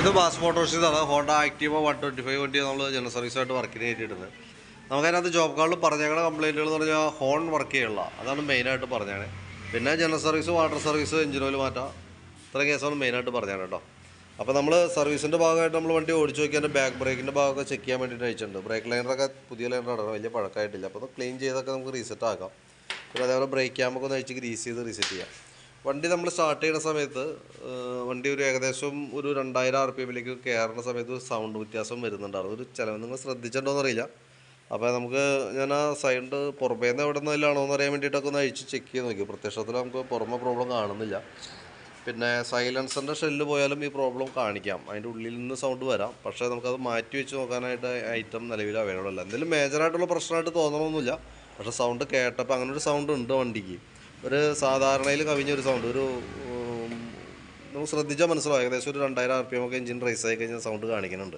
ഇത് ബാസ് മോട്ടോഴ്സിന്നാണ് Honda Activa one twenty five വണ്ടി നമ്മൾ ജനറൽ സർവീസായിട്ട് വർക്കിന് കയറ്റിയിട്ടുണ്ട് നമുക്കതിനകത്ത് ജോബ് കാർഡിൽ പറഞ്ഞേക്കുന്ന കംപ്ലൈന്റുകൾ എന്ന് പറഞ്ഞാൽ ഹോൺ വർക്ക് ചെയ്യുള്ള അതാണ് മെയിനായിട്ട് പറഞ്ഞത് പിന്നെ general service water service engine oil മാറ്റാം. ഇത്രയും കേസാണ് മെയിനായിട്ട് പറഞ്ഞത് കേട്ടോ അപ്പോൾ നമ്മൾ സർവീസിന്റെ ഭാഗമായിട്ട് നമ്മൾ വണ്ടി ഓടിച്ചു നോക്കി അതിന്റെ ബാക്ക് ബ്രേക്കിന്റെ ഭാഗമൊക്കെ ചെക്ക് ചെയ്യാൻ വേണ്ടിയിട്ട് അയച്ചിട്ടുണ്ട്. ബ്രേക്ക് ലൈനറൊക്കെ പുതിയ ലൈനറാണ് വലിയ പഴക്കമായിട്ടില്ല. അപ്പോൾ ക്ലീൻ ചെയ്തൊക്കെ നമുക്ക് റീസെറ്റ് ആക്കാം. പിന്നെ അതേപോലെ ബ്രേക്ക് ക്യാമൊക്കെ ഒന്ന് അയച്ച് ഗ്രീസ് ചെയ്ത് റീസെറ്റ് ചെയ്യാം. വണ്ടി നമ്മൾ സ്റ്റാർട്ട് ചെയ്യുന്ന സമയത്ത് വണ്ടി ഒരു ഏകദേശം ഒരു രണ്ടായിരം ആർ പി എമ്മിലേക്ക് കയറുന്ന സമയത്ത് ഒരു സൗണ്ട് വ്യത്യാസം വരുന്നുണ്ടായിരുന്നു ഒരു ചിലവ് നിങ്ങൾ ശ്രദ്ധിച്ചിട്ടുണ്ടോയെന്ന് അറിയില്ല. അപ്പോൾ നമുക്ക് ഞാൻ ആ സൈഡ് പുറമേന്ന് എവിടെ നിന്നാണോ എന്ന് അറിയാൻ വേണ്ടിയിട്ടൊക്കെ ഒന്ന് അഴിച്ച് ചെക്ക് ചെയ്ത് നോക്കി. പ്രത്യക്ഷത്തിൽ നമുക്ക് പുറമെ പ്രോബ്ലം കാണുന്നില്ല. പിന്നെ സൈലൻസറിന്റെ ഷെല്ല് പോയാലും ഈ പ്രോബ്ലം കാണിക്കാം. അതിന്റെ ഉള്ളിൽ നിന്ന് സൗണ്ട് വരാം. പക്ഷേ നമുക്കത് മാറ്റി വെച്ച് നോക്കാനായിട്ട് ഐറ്റം നിലവിൽ അവൈലബിൾ അല്ല. എന്തെങ്കിലും മേജറായിട്ടുള്ള പ്രശ്നമായിട്ട് തോന്നണമൊന്നുമില്ല. പക്ഷേ സൗണ്ട് കേട്ടപ്പോൾ അങ്ങനെ ഒരു സൗണ്ട് ഉണ്ട് വണ്ടിക്ക്. ഒരു സാധാരണയിൽ കവിഞ്ഞൊരു സൗണ്ട് ഒരു നമുക്ക് ശ്രദ്ധിച്ചാൽ മനസ്സിലാവും. ഏകദേശം ഒരു രണ്ടായിരം ആർ പി എം ഒക്കെ എഞ്ചിൻ റേസ് ആയി കഴിഞ്ഞാൽ സൗണ്ട് കാണിക്കുന്നുണ്ട്.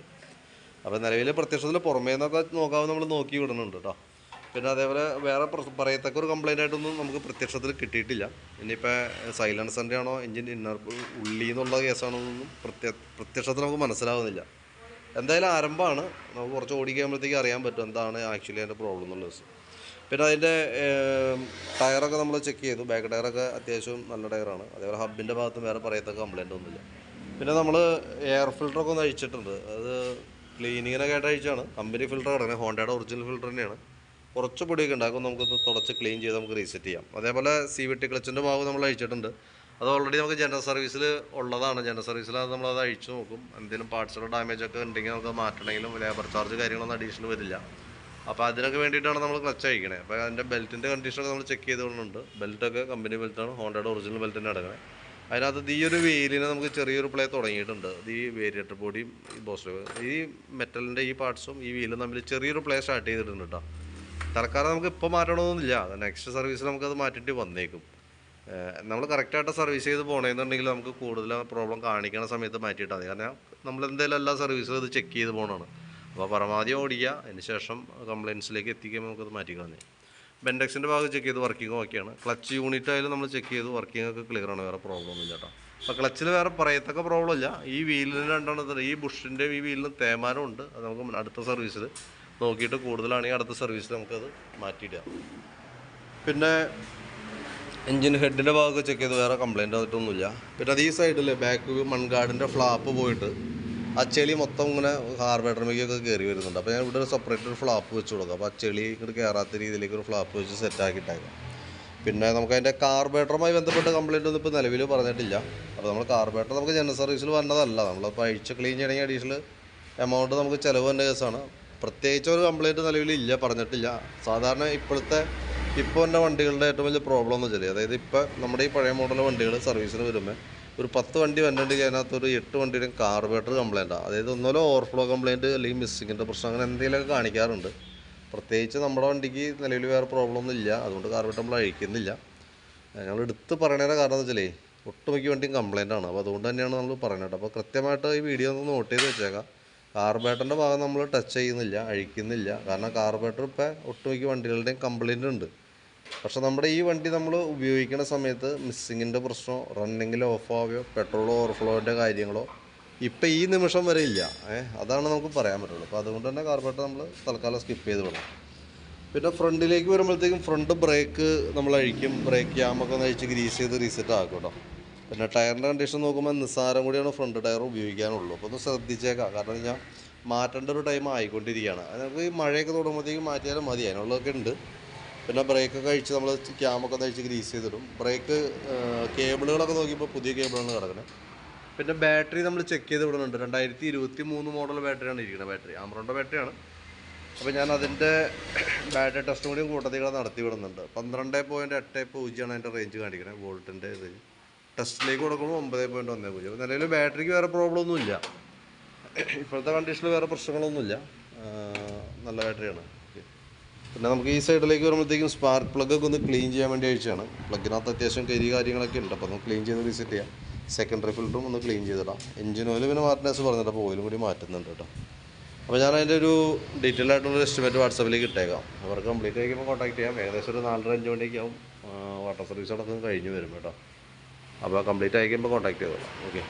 അപ്പോൾ നിലവിൽ പ്രത്യക്ഷത്തിൽ പുറമേ നിന്നൊക്കെ നോക്കാതെ നമ്മൾ നോക്കി വിടുന്നുണ്ട് കേട്ടോ പിന്നെ അതേപോലെ വേറെ പറയത്തക്ക ഒരു കംപ്ലൈന്റ് ആയിട്ടൊന്നും നമുക്ക് പ്രത്യക്ഷത്തിൽ കിട്ടിയിട്ടില്ല. ഇനിയിപ്പോൾ സൈലൻസറിന്റെ ആണോ എഞ്ചിൻ ഇന്നർ ഉള്ളി എന്നുള്ള കേസാണോ എന്നൊന്നും പ്രത്യ പ്രത്യക്ഷത്തിൽ നമുക്ക് മനസ്സിലാവുന്നില്ല. എന്തായാലും ആരംഭമാണ്. നമുക്ക് കുറച്ച് ഓടിക്കുമ്പോഴത്തേക്ക് അറിയാൻ പറ്റും എന്താണ് ആക്ച്വലി അതിന്റെ പ്രോബ്ലം എന്നുള്ളത് പിന്നെ അതിന്റെ ടയറൊക്കെ നമ്മൾ ചെക്ക് ചെയ്തു. ബാക്ക് ടയറൊക്കെ അത്യാവശ്യം നല്ല ടയറാണ്. അതേപോലെ ഹബിന്റെ ഭാഗത്തും വേറെ പറയത്തക്ക കംപ്ലൈന്റ് ഒന്നുമില്ല. പിന്നെ നമ്മൾ എയർ ഫിൽറ്ററൊക്കെ ഒന്ന് അഴിച്ചിട്ടുണ്ട്. അത് ക്ലീനിങ്ങിനൊക്കെ ആയിട്ട് അഴിച്ചാണ് കമ്പനി ഫിൽറ്റർ കിടക്കുന്നത് ഹോണ്ടയുടെ ഒറിജിനൽ ഫിൽറ്റർ തന്നെയാണ്. കുറച്ച് പൊടിയൊക്കെ ഉണ്ടാക്കും നമുക്കൊന്ന് തുടച്ച് ക്ലീൻ ചെയ്ത് നമുക്ക് റീസെറ്റ് ചെയ്യാം. അതേപോലെ സി വി ടി ക്ലച്ചിന്റെ ഭാഗം നമ്മൾ അഴിച്ചിട്ടുണ്ട്. അത് ഓൾറെഡി നമുക്ക് ജനറൽ സർവീസിൽ ഉള്ളതാണ്. ജനറൽ സർവീസിൽ അത് നമ്മളത് അഴിച്ചു നോക്കും. എന്തെങ്കിലും പാർട്സുകളുടെ ഡാമേജ് ഒക്കെ ഉണ്ടെങ്കിൽ നമുക്ക് മാറ്റണമെങ്കിലും ലേബർ ചാർജ് കാര്യങ്ങളൊന്നും അഡീഷണൽ വരില്ല. അപ്പോൾ അതിനൊക്കെ വേണ്ടിയിട്ടാണ് നമ്മൾ ക്ലച്ച് അയക്കണേ. അപ്പോൾ അതിന്റെ ബെൽറ്റിന്റെ കണ്ടീഷനൊക്കെ നമ്മൾ ചെക്ക് ചെയ്തുകൊണ്ടുണ്ട് ബെൽറ്റൊക്കെ കമ്പനി ബെൽറ്റാണ് ഹോണ്ടയുടെ ഒറിജിനൽ ബെൽറ്റ് തന്നെ അടങ്ങണേ അതിനകത്ത് ഈ ഒരു വെയിലിന് നമുക്ക് ചെറിയൊരു പ്ലേ തുടങ്ങിയിട്ടുണ്ട്. ഈ വേരിയേറ്റർ ബോഡിയും ഈ ബോസ്റ്റർ ഈ മെറ്റലിന്റെ ഈ പാർട്സും ഈ വീലും തമ്മിൽ ചെറിയൊരു പ്ലേ സ്റ്റാർട്ട് ചെയ്തിട്ടുണ്ട് കേട്ടോ തൽക്കാലം നമുക്ക് ഇപ്പോൾ മാറ്റണമെന്നില്ല നെക്സ്റ്റ് സർവീസിൽ നമുക്കത് മാറ്റിയിട്ട് വന്നേക്കും. നമ്മൾ കറക്റ്റായിട്ട് സർവീസ് ചെയ്ത് പോകണമെന്നുണ്ടെങ്കിൽ നമുക്ക് കൂടുതൽ പ്രോബ്ലം കാണിക്കണ സമയത്ത് മാറ്റിയിട്ടാൽ മതി. കാരണം നമ്മൾ എന്തായാലും എല്ലാ സർവീസും ഇത് ചെക്ക് ചെയ്ത് പോകണമാണ് അപ്പോൾ പരമാവധി ഓടിക്കുക. അതിന് ശേഷം കംപ്ലയിൻസിലേക്ക് എത്തിക്കുമ്പോൾ നമുക്കത് മാറ്റിക്കളഞ്ഞേ ബെൻഡെക്സിന്റെ ഭാഗം ചെക്ക് ചെയ്ത് വർക്കിംഗ് ഓക്കെയാണ്. ക്ലച്ച് യൂണിറ്റ് ആയാലും നമ്മൾ ചെക്ക് ചെയ്ത്. വർക്കിംഗ് ഒക്കെ ക്ലിയർ ആണ്. വേറെ പ്രോബ്ലം ഒന്നും ചേട്ടാ അപ്പോൾ ക്ലച്ചിൽ വേറെ പറയത്തക്ക പ്രോബ്ലം ഇല്ല. ഈ വീലിന് രണ്ടെണ്ണത്തിന് ഈ ബുഷിന്റെ ഈ വീലിന് തേമാനം ഉണ്ട്. അത് നമുക്ക് അടുത്ത സർവീസിൽ നോക്കിയിട്ട് കൂടുതലാണെങ്കിൽ അടുത്ത സർവീസിൽ നമുക്കത് മാറ്റിയിടാം പിന്നെ എൻജിൻ ഹെഡിന്റെ ഭാഗമൊക്കെ ചെക്ക് ചെയ്ത്. വേറെ കംപ്ലയിന്റ് വന്നിട്ടൊന്നുമില്ല. പിന്നെ അത് ഈ സൈഡിൽ ബാക്ക് മൺഗാർഡിന്റെ ഫ്ലാപ്പ് പോയിട്ട് ആ ചെളി മൊത്തം ഇങ്ങനെ ഹാർബേറ്ററിലേക്കൊക്കെ കയറി വരുന്നുണ്ട്. അപ്പോൾ ഞാൻ ഇവിടെ ഒരു സെപ്പറേറ്റ് ഒരു ഫ്ലാപ്പ് വെച്ച് കൊടുക്കും. അപ്പോൾ ആ ചെളി ഇങ്ങോട്ട് കയറാത്ത രീതിയിലേക്ക് ഒരു ഫ്ലാപ്പ് വെച്ച് സെറ്റാക്കിയിട്ടായിരുന്നു പിന്നെ നമുക്ക് അതിന്റെ കാർബേറ്ററുമായി ബന്ധപ്പെട്ട കംപ്ലൈന്റ് ഒന്നും ഇപ്പോൾ നിലവിൽ പറഞ്ഞിട്ടില്ല. അപ്പോൾ നമ്മൾ കാർബേറ്റർ നമുക്ക് ജനറൽ സർവീസിൽ വന്നതല്ല നമ്മളിപ്പോൾ അഴിച്ച് ക്ലീൻ ചെയ്യണമെങ്കിൽ അഡീഷണൽ എമൗണ്ട് നമുക്ക് ചിലവ് തന്നെ കേസാണ്. പ്രത്യേകിച്ച് ഒരു കംപ്ലൈന്റ് നിലവിലില്ല പറഞ്ഞിട്ടില്ല. സാധാരണ ഇപ്പോഴത്തെ ഇപ്പോൾ എന്റെ വണ്ടികളുടെ ഏറ്റവും വലിയ പ്രോബ്ലം എന്ന് വെച്ചാൽ അതായത് ഇപ്പോൾ നമ്മുടെ ഈ പഴയ മോഡലിലെ വണ്ടികൾ സർവീസിന് വരുമ്പോൾ ഒരു പത്ത് വണ്ടി വന്നിട്ടുണ്ടെങ്കിൽ അതിനകത്ത് ഒരു എട്ട് വണ്ടിയുടെയും കാർബേറ്റർ കംപ്ലൈന്റാണ് അതായത് ഒന്നുമല്ലോ ഓവർഫ്ലോ കംപ്ലൈന്റ് അല്ലെങ്കിൽ മിസ്സിങ്ങിന്റെ പ്രശ്നം അങ്ങനെ എന്തെങ്കിലുമൊക്കെ കാണിക്കാറുണ്ട്. പ്രത്യേകിച്ച് നമ്മുടെ വണ്ടിക്ക് നിലവിൽ വേറെ പ്രോബ്ലം ഒന്നും ഇല്ല. അതുകൊണ്ട് കാർബേറ്റർ നമ്മൾ അഴിക്കുന്നില്ല. ഞങ്ങൾ എടുത്ത് പറയണതിന്റെ കാരണം എന്ന് വെച്ചാലേ ഒട്ടുമിക്ക വണ്ടിയും കംപ്ലൈന്റ് ആണ്. അപ്പോൾ അതുകൊണ്ട് തന്നെയാണ് നമ്മൾ പറയുന്നത് അപ്പോൾ കൃത്യമായിട്ട് ഈ വീഡിയോ ഒന്ന് നോട്ട് ചെയ്ത് വെച്ചേക്കാം. കാർബേറ്ററിന്റെ ഭാഗം നമ്മൾ ടച്ച് ചെയ്യുന്നില്ല അഴിക്കുന്നില്ല. കാരണം കാർബേറ്റർ ഇപ്പോൾ ഒട്ടുമിക്ക വണ്ടികളുടെയും കംപ്ലൈന്റ് ഉണ്ട്. പക്ഷെ നമ്മുടെ ഈ വണ്ടി നമ്മൾ ഉപയോഗിക്കുന്ന സമയത്ത് മിസ്സിങ്ങിന്റെ പ്രശ്നമോ റണ്ണിങ്ങിൽ ഓഫ് ആവുകയോ പെട്രോൾ ഓവർഫ്ലോന്റെ കാര്യങ്ങളോ ഇപ്പം ഈ നിമിഷം വരെ ഇല്ല. അതാണ് നമുക്ക് പറയാൻ പറ്റുള്ളൂ. അപ്പോൾ അതുകൊണ്ട് തന്നെ കാർബേറ്റർ നമ്മൾ തൽക്കാലം സ്കിപ്പ് ചെയ്ത് വിടാം പിന്നെ ഫ്രണ്ടിലേക്ക് വരുമ്പോഴത്തേക്കും ഫ്രണ്ട് ബ്രേക്ക് നമ്മൾ അഴിക്കും. ബ്രേക്ക് ക്യാമൊക്കെ ഒന്ന് അഴിച്ച് ഗ്രീസ് ചെയ്ത് റീസെറ്റ് ആക്കും കേട്ടോ. പിന്നെ ടയറിന്റെ കണ്ടീഷൻ നോക്കുമ്പോൾ നിസ്സാരം കൂടിയാണ് ഫ്രണ്ട് ടയർ ഉപയോഗിക്കാനുള്ളൂ. അപ്പോൾ ഒന്ന് ശ്രദ്ധിച്ചേക്കാം. കാരണം ഞാൻ മാറ്റേണ്ട ഒരു ടൈം ആയിക്കൊണ്ടിരിക്കുകയാണ്. അത് നമുക്ക് ഈ മഴയൊക്കെ തുടങ്ങുമ്പോഴത്തേക്കും മാറ്റിയാലും മതി. അതിനുള്ളതൊക്കെ ഉണ്ട്. പിന്നെ ബ്രേക്ക് ഒക്കെ അഴിച്ച് നമ്മൾ ക്യാമൊക്കെ ഒന്ന് അഴിച്ച് ഗ്രീസ് ചെയ്തിടും. ബ്രേക്ക് കേബിളുകളൊക്കെ നോക്കിയപ്പോൾ പുതിയ കേബിളാണ് കിടക്കുന്നത് പിന്നെ ബാറ്ററി നമ്മൾ ചെക്ക് ചെയ്ത് വിടുന്നുണ്ട്. രണ്ടായിരത്തി ഇരുപത്തി മൂന്ന് മോഡൽ ബാറ്ററിയാണ് ഇരിക്കുന്നത് ബാറ്ററി ആമറോണ്ട ബാറ്ററിയാണ് അപ്പോൾ ഞാൻ അതിന്റെ ബാറ്ററി ടെസ്റ്റും കൂടിയും കൂട്ടത്തിൽ നടത്തി വിടുന്നുണ്ട്. പന്ത്രണ്ട് പോയിന്റ് എട്ട് പൂജ്യമാണ് അതിന്റെ റേഞ്ച് കാണിക്കുന്നത് വോൾട്ടിന്റെ ഇത്. ടെസ്റ്റിലേക്ക് കൊടുക്കുമ്പോൾ ഒമ്പത് പോയിന്റ് ഒന്ന് പൂജ്യം. നിലവിൽ ബാറ്ററിക്ക് വേറെ പ്രോബ്ലം ഒന്നുമില്ല. ഇപ്പോഴത്തെ കണ്ടീഷനിൽ വേറെ പ്രശ്നങ്ങളൊന്നുമില്ല. നല്ല ബാറ്ററിയാണ് പിന്നെ നമുക്ക് ഈ സൈഡിലേക്ക് വരുമ്പോഴത്തേക്കും സ്പാർക്ക് പ്ലഗ് ഒക്കെ ഒന്ന് ക്ലീൻ ചെയ്യാൻ വേണ്ടി അയച്ചാണ് പ്ലഗിനകത്ത് അത്യാവശ്യം കരി കാര്യങ്ങളൊക്കെ ഉണ്ട്. അപ്പോൾ ഒന്ന് ക്ലീൻ ചെയ്ത് റീസെറ്റ് ചെയ്യാം. സെക്കൻഡറി ഫിൽറ്ററും ഒന്ന് ക്ലീൻ ചെയ്തിടാം. എഞ്ചിൻ ഓയിൽ പിന്നെ മാറ്റനേഴ്സ് പറഞ്ഞിട്ട് അപ്പോൾ ഓയിലും കൂടി മാറ്റുന്നുണ്ട് കേട്ടോ. അപ്പോൾ ഞാൻ അതിന്റെ ഒരു ഡീറ്റെയിൽ ആയിട്ടുള്ള എസ്റ്റിമേറ്റ് വാട്സപ്പിലേക്ക് ഇട്ടേക്കാം. അവർക്ക് കംപ്ലീറ്റ് ആയിക്കുമ്പോൾ കോൺടാക്ട് ചെയ്യാം. ഏകദേശം ഒരു നാലര അഞ്ച് മണിയൊക്കെയാവും വാട്ടർ സർവീസ് അടക്കം കഴിഞ്ഞ് വരും കേട്ടോ. അപ്പോൾ കംപ്ലീറ്റ് ആയിക്കുമ്പോൾ കോൺടാക്ട് ചെയ്തോളാം. ഓക്കെ